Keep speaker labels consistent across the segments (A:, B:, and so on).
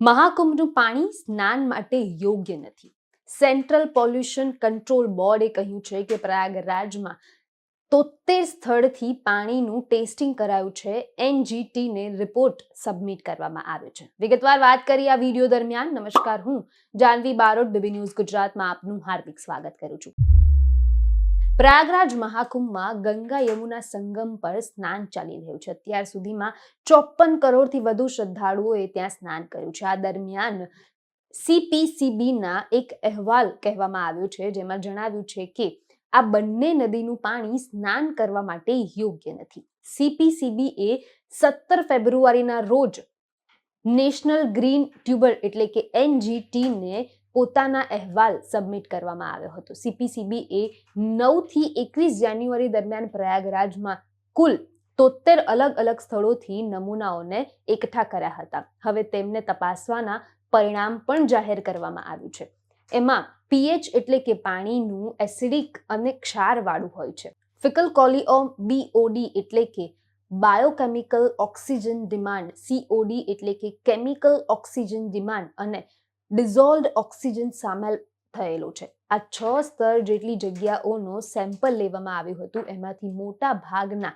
A: મહાકુંભનું પાણી સ્નાન માટે યોગ્ય નથી. સેન્ટ્રલ પોલ્યુશન કંટ્રોલ બોર્ડે કહ્યું છે કે પ્રયાગરાજમાં તોતેર સ્થળથી પાણીનું ટેસ્ટિંગ કરાયું છે. એનજીટીને રિપોર્ટ સબમિટ કરવામાં આવ્યો છે. વિગતવાર વાત કરી આ વીડિયો દરમિયાન. નમસ્કાર, હું જાનવી બારોટ, બીબી ન્યૂઝ ગુજરાતમાં આપનું હાર્દિક સ્વાગત કરું છું. પ્રયાગરાજ મહાકુંભમાં ગંગા યમુના સંગમ પર સ્નાન ચાલી રહ્યું છે. અત્યાર સુધીમાં ચોપન કરોડથી વધુ શ્રદ્ધાળુઓએ ત્યાં સ્નાન કર્યું છે. આ દરમિયાન સીપીસીબીના એક અહેવાલ કહેવામાં આવ્યો છે, જેમાં જણાવ્યું છે કે આ બંને નદીનું પાણી સ્નાન કરવા માટે યોગ્ય નથી. સીપીસીબી એ સત્તર ફેબ્રુઆરીના રોજ નેશનલ ગ્રીન ટ્યુબર એટલે કે એનજીટીને પોતાના અહેવાલ સબમિટ કરવામાં આવ્યો હતો. સીપીસીબી એ નવથી એકવીસ જાન્યુઆરી દરમિયાન પ્રયાગરાજમાં કુલ તોતેર અલગ અલગ સ્થળોથી નમૂનાઓને એકઠા કર્યા હતા. હવે તેમને તપાસવાના પરિણામ પણ જાહેર કરવામાં આવ્યું છે. એમાં પીએચ એટલે કે પાણીનું એસિડિક અને ક્ષારવાળું હોય છે. ફિકલ કોલિઓમ બીઓડી એટલે કે બાયોકેમિકલ ઓક્સિજન ડિમાન્ડ સીઓડી એટલે કે કેમિકલ ઓક્સિજન ડિમાન્ડ અને ડિઝોલ્વડ ઓક્સિજન સામેલ થયેલો છે. આ છ સ્તર જેટલી જગ્યાઓનો સેમ્પલ લેવામાં આવ્યું હતું. એમાંથી મોટા ભાગના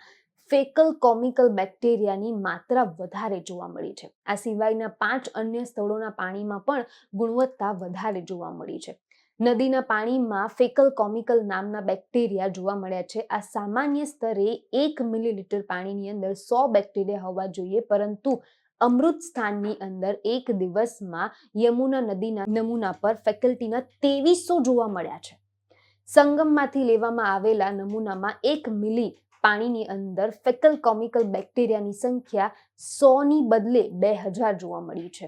A: ફેકલ કોમિકલ બેક્ટેરિયાની માત્રા વધારે જોવા મળી છે. આ સિવાયના પાંચ અન્ય સ્થળોના પાણીમાં પણ ગુણવત્તા વધારે જોવા મળી છે. નદીના પાણીમાં ફેકલ કોમિકલ નામના બેક્ટેરિયા જોવા મળ્યા છે. આ સામાન્ય સ્તરે એક મિલીલીટર પાણીની અંદર સો બેક્ટેરિયા હોવા જોઈએ, પરંતુ અમૃત સ્થાનની અંદર એક દિવસમાં યમુના નદીના નમૂના પર ફેકલ્ટીના તેવીસો જોવા મળ્યા છે. સંગમમાંથી લેવામાં આવેલા નમૂનામાં એક મિલી પાણીની અંદર ફેકલ કોમિકલ બેક્ટેરિયાની સંખ્યા સોની બદલે બે હજાર જોવા મળી છે.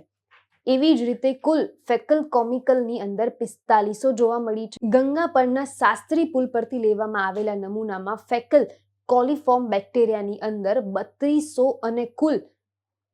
A: એવી જ રીતે કુલ ફેકલ કોમિકલની અંદર પિસ્તાલીસો જોવા મળી છે. ગંગા પરના શાસ્ત્રી પુલ પરથી લેવામાં આવેલા નમૂનામાં ફેકલ કોલિફોર્મ બેક્ટેરિયાની અંદર બત્રીસો અને કુલ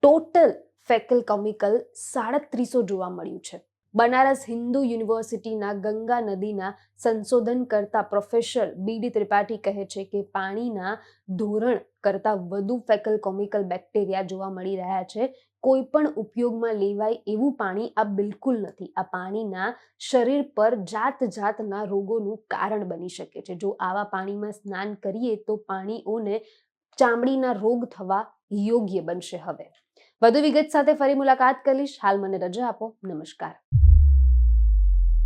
A: ટોટલ ફેકલ કોમિકલ સાડત્રીસો જોવા મળ્યું છે. બનારસ હિન્દુ યુનિવર્સિટીના ગંગા નદીના સંશોધન કરતા પ્રોફેસર બીડી ત્રિપાઠી કહે છે કે પાણીના ધોરણ કરતાં વધુ ફેકલ કોમિકલ બેક્ટેરિયા જોવા મળી રહ્યા છે. કોઈ પણ ઉપયોગમાં લેવાય એવું પાણી આ બિલકુલ નથી. આ પાણીના શરીર પર જાત જાતના રોગોનું કારણ બની શકે છે. જો આવા પાણીમાં સ્નાન કરીએ તો પાણીઓને ચામડીના રોગ થવા યોગ્ય બનશે હવે. વધુ વિગત સાથે ફરી મુલાકાત કરીશ. હાલ મને રજા આપો. નમસ્કાર.